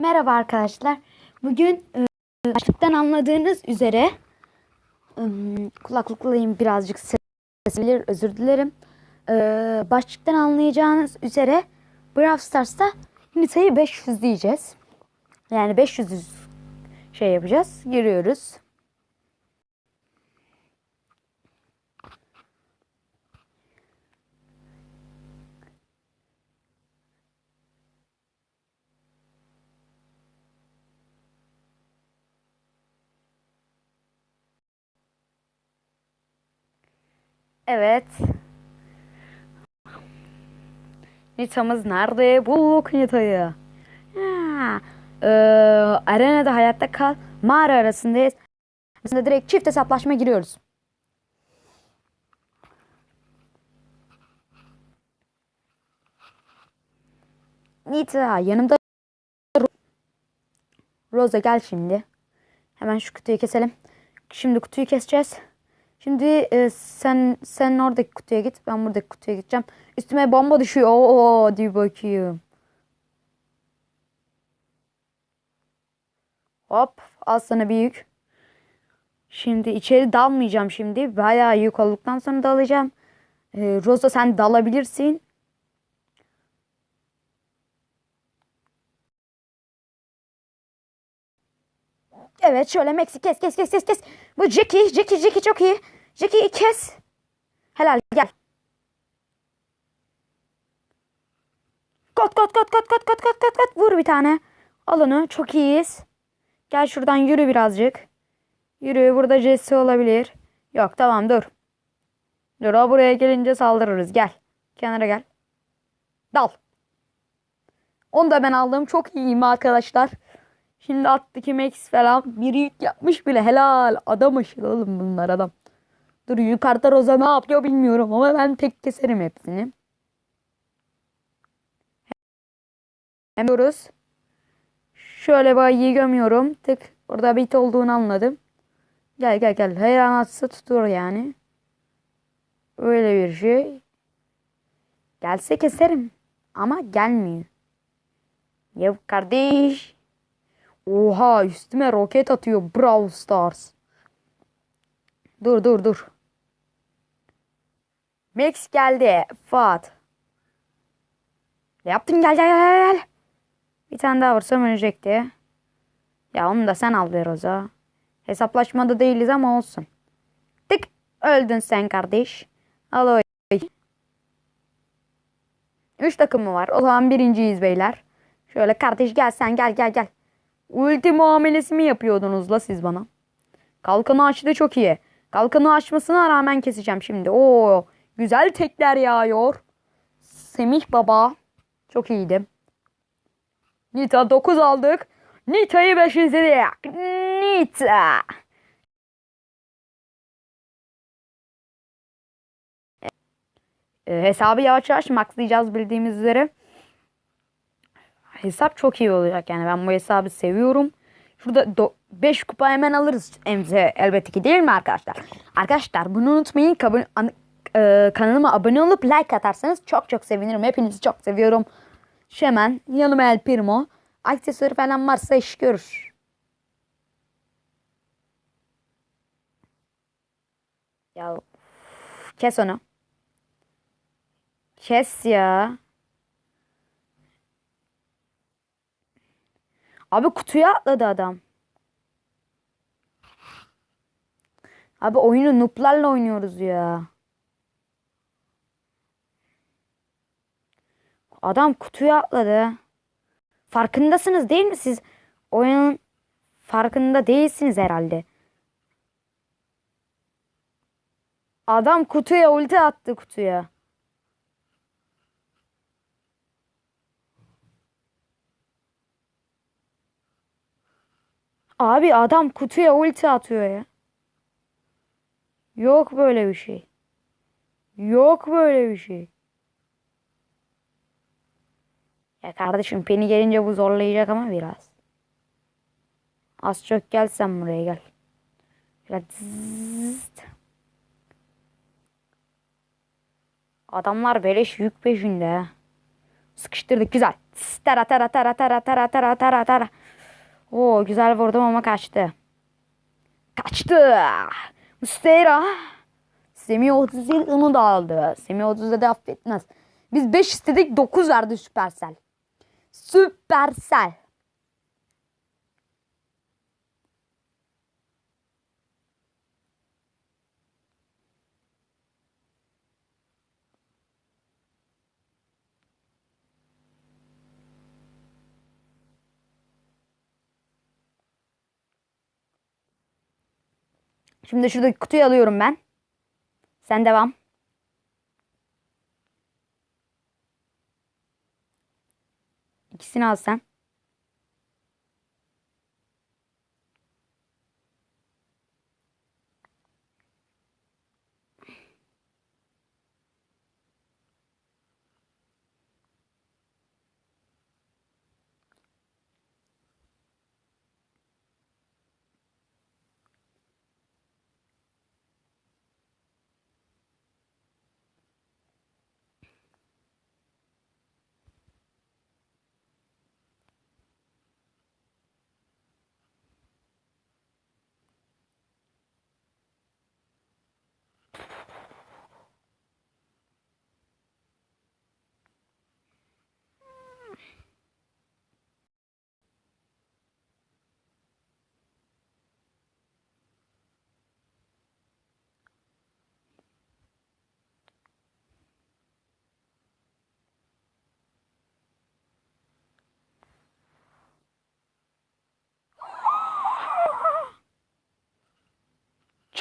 Merhaba arkadaşlar. Bugün e, başlıktan anladığınız üzere ım, kulaklıklıyım birazcık ses gelir özür dilerim. E, başlıktan anlayacağınız üzere Brawl Stars'ta Nita'yı 500 diyeceğiz. Yani 500 şey yapacağız. Giriyoruz. Evet. Nita'mız nerede? Bulduk Nita'yı. Ee, arenada hayatta kal. Mağara arasındayız. Aslında direkt çift hesaplaşma giriyoruz. Nita yanımda Rosa gel şimdi. Hemen şu kutuyu keselim. Şimdi kutuyu keseceğiz. Şimdi e, sen sen oradaki kutuya git. Ben buradaki kutuya gideceğim. Üstüme bomba düşüyor. Oo, hadi bakayım. Hop al sana bir yük. Şimdi içeri dalmayacağım şimdi. Bayağı yük olduktan sonra dalacağım. E, Rosa sen dalabilirsin. Evet şöyle Max'i kes kes kes kes kes. Bu Jackie Jackie Jackie çok iyi. Jackie'yi kes. Helal gel. Kot kot kot kot kot kot kot kot kot vur bir tane. Al onu çok iyiyiz. Gel şuradan yürü birazcık. Yürü burada Jesse olabilir. Yok tamam dur. Dur o buraya gelince saldırırız gel. Kenara gel. Dal. Onu da ben aldım. Çok iyiyim arkadaşlar. Şimdi attaki Max falan bir yük yapmış bile helal. Adam aşırı oğlum bunlar adam. Dur yukarıda Roza ne yapıyor bilmiyorum ama ben tek keserim hepsini. Hemliyoruz. Şöyle bayiyi gömüyorum. Tık. Orada bit olduğunu anladım. Gel gel gel. Her an atsa tutur yani. Öyle bir şey. Gelse keserim. Ama gelmiyor. Ya kardeş. Oha üstüme roket atıyor Brawl Stars. Dur dur dur. Max geldi. Fuat. Ne yaptın gel gel gel gel. Bir tane daha vursam ölecekti. Ya onu da sen al ver Roza. Hesaplaşmada değiliz ama olsun. Tık. Öldün sen kardeş. Al o. Üç takım mı var? O zaman birinciyiz beyler. Şöyle kardeş gel sen gel gel gel. Ulti muamelesi mi yapıyordunuz la siz bana? Kalkanı açtı çok iyi. Kalkanı açmasına rağmen keseceğim şimdi. Oo, güzel tekler yağıyor. Semih baba. Çok iyiydi. Nita 9 aldık. Nita'yı 5 izledik. Nita. Ee, hesabı yavaş yavaş maxlayacağız bildiğimiz üzere. Hesap çok iyi olacak yani ben bu hesabı seviyorum. Şurada 5 kupa hemen alırız emze elbette ki değil mi arkadaşlar? Arkadaşlar bunu unutmayın. Kabul, e, kanalıma abone olup like atarsanız çok çok sevinirim. Hepinizi çok seviyorum. Şu hemen yanıma El Primo. Aksesuarı falan varsa iş görür. Ya kes onu. Kes ya. Abi kutuya atladı adam. Abi oyunu noob'larla oynuyoruz ya. Adam kutuya atladı. Farkındasınız değil mi siz? Oyunun farkında değilsiniz herhalde. Adam kutuya ulti attı kutuya. Abi adam kutuya ulti atıyor ya. Yok böyle bir şey. Yok böyle bir şey. Ya kardeşim Penny gelince bu zorlayacak ama biraz. Az çok gel buraya gel. Şöyle zzzzt. Adamlar beleş yük peşinde. Sıkıştırdık güzel. Tıs, Tara tara tara tara tara tara tara tara. Oo güzel vurdum ama kaçtı. Kaçtı. Mustera. Semih 37 onu da aldı. Semih 37 affetmez. Biz 5 istedik 9 verdi Süpersel. Süpersel. Şimdi şuradaki kutuyu alıyorum ben. Sen devam. İkisini al sen.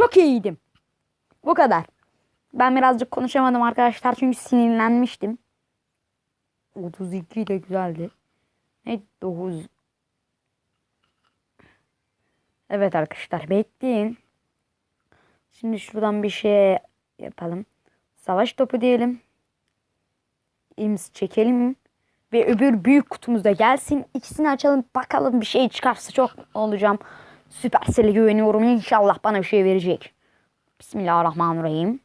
Çok iyiydim. Bu kadar. Ben birazcık konuşamadım arkadaşlar çünkü sinirlenmiştim. 32 de güzeldi. Ne 9. Evet arkadaşlar bekleyin. Şimdi şuradan bir şey yapalım. Savaş topu diyelim. İms çekelim. Ve öbür büyük kutumuzda gelsin. İkisini açalım bakalım bir şey çıkarsa çok olacağım. Süpersel'e güveniyorum. İnşallah bana bir şey verecek. Bismillahirrahmanirrahim.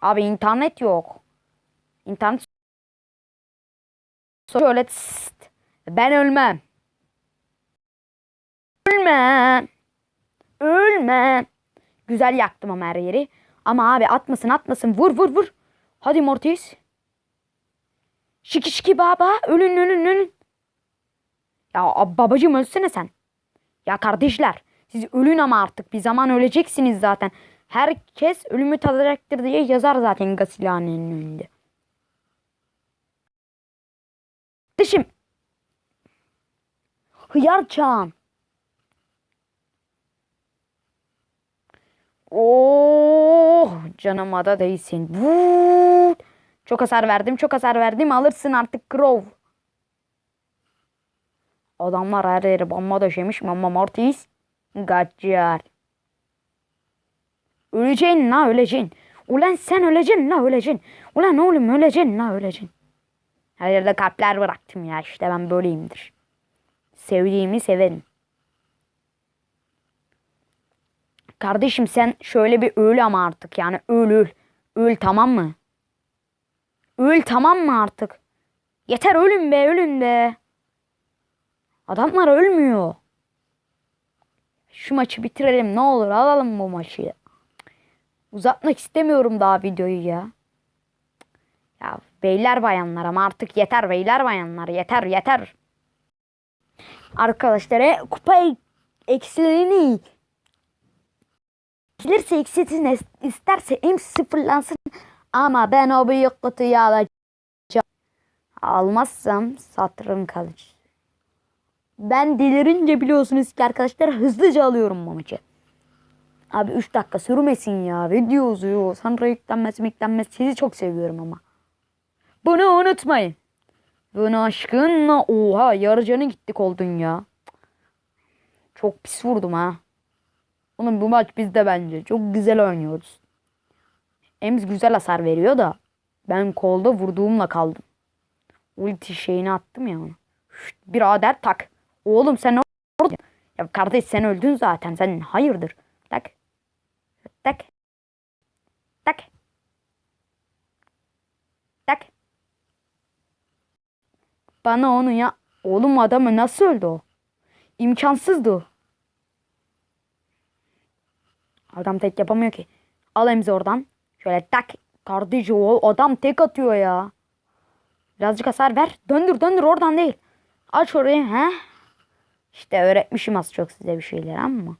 Abi internet yok. İnternet şöyle tıst. Ben ölmem. Ölmem. Ölmem. Güzel yaktım ama her yeri. Ama abi atmasın atmasın. Vur vur vur. Hadi Mortis. Şiki şiki baba. Ölün ölün ölün. Ya ab- babacığım ölsene sen. Ya kardeşler siz ölün ama artık bir zaman öleceksiniz zaten. Herkes ölümü tadacaktır diye yazar zaten Gasilhane'nin önünde. Dışım. Hıyar çağın. Oh canıma da değsin. Vuuu. Çok hasar verdim çok hasar verdim alırsın artık Grove. Adamlar her yeri bomba döşemiş. Mama Mortis. Gaccar. Öleceksin la öleceksin. Ulan sen öleceksin la öleceksin. Ulan oğlum öleceksin la öleceksin. Her yerde kalpler bıraktım ya işte ben böyleyimdir. Sevdiğimi severim. Kardeşim sen şöyle bir öl ama artık yani öl öl. Öl tamam mı? Öl tamam mı artık? Yeter ölün be ölün be. Adamlar ölmüyor. Şu maçı bitirelim ne olur alalım bu maçı. Uzatmak istemiyorum daha videoyu ya. Ya beyler bayanlar ama artık yeter beyler bayanlar yeter yeter. Arkadaşlar kupa eksilerini eksilirse eksilsin isterse em sıfırlansın ama ben o büyük kutuyu alacağım. Almazsam satırım kalır. Ben delirince biliyorsunuz ki arkadaşlar hızlıca alıyorum maçı. Abi 3 dakika sürmesin ya. Video uzuyor. Sonra yüklenmesi yüklenmesi. Sizi çok seviyorum ama. Bunu unutmayın. Bunu aşkınla oha yarı canı gittik oldun ya. Çok pis vurdum ha. Oğlum bu maç bizde bence. Çok güzel oynuyoruz. Ems güzel hasar veriyor da. Ben kolda vurduğumla kaldım. Ulti şeyini attım ya. Şşt, birader tak. Oğlum sen orada. Ya kardeş sen öldün zaten. Sen hayırdır? Tak. Tak. Tak. Tak. Bana onu ya. Oğlum adamı nasıl öldü o? İmkansızdı. Adam tek yapamıyor ki. Al emzi oradan. Şöyle tak. Kardeşim o adam tek atıyor ya. Birazcık hasar ver. Döndür döndür oradan değil. Aç orayı. He? İşte öğretmişim az çok size bir şeyler ama.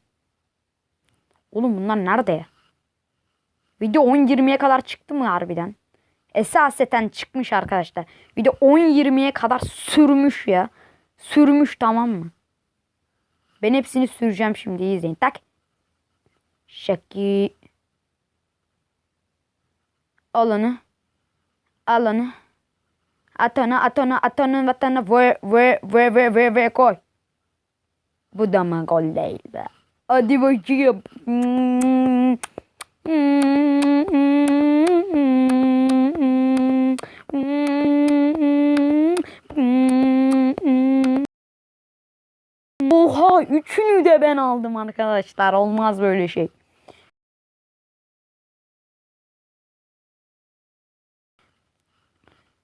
Oğlum bunlar nerede? Video 10-20'ye kadar çıktı mı harbiden? Esaseten çıkmış arkadaşlar. Video 10-20'ye kadar sürmüş ya. Sürmüş tamam mı? Ben hepsini süreceğim şimdi izleyin. Tak. Şaki. Al onu. Al onu. At onu at onu at onu vatana ve ve ve ve ve ve koy. Bu da mı gol değil be? Hadi bakayım. Oha üçünü de ben aldım arkadaşlar. Olmaz böyle şey.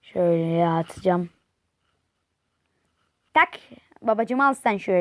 Şöyle atacağım. Tak. Babacım al sen şöyle.